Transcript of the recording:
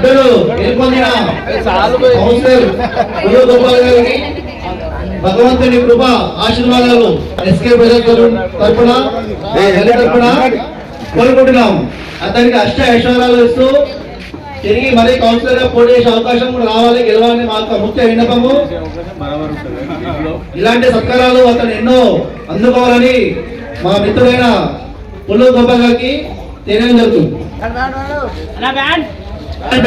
సభ్యులు భగవంతుని కృప ఆశీర్వాదాలు ఎస్కే ప్రజలు తరఫున తరఫున కోరుకుంటున్నాం. అతనికి అష్ట ఐశ్వర్యాలు ఇస్తూ తిరిగి మరీ కౌన్సిలర్గా పోటీ చేసే అవకాశం కూడా రావాలి. గెలవాలని మాకు ముఖ్య విన్నపము. ఇలాంటి సత్కారాలు అతను ఎన్నో అందుకోవాలని మా మిత్రుడైన పుల్లు గొప్ప గారికి తెలియజేస్తుంది باي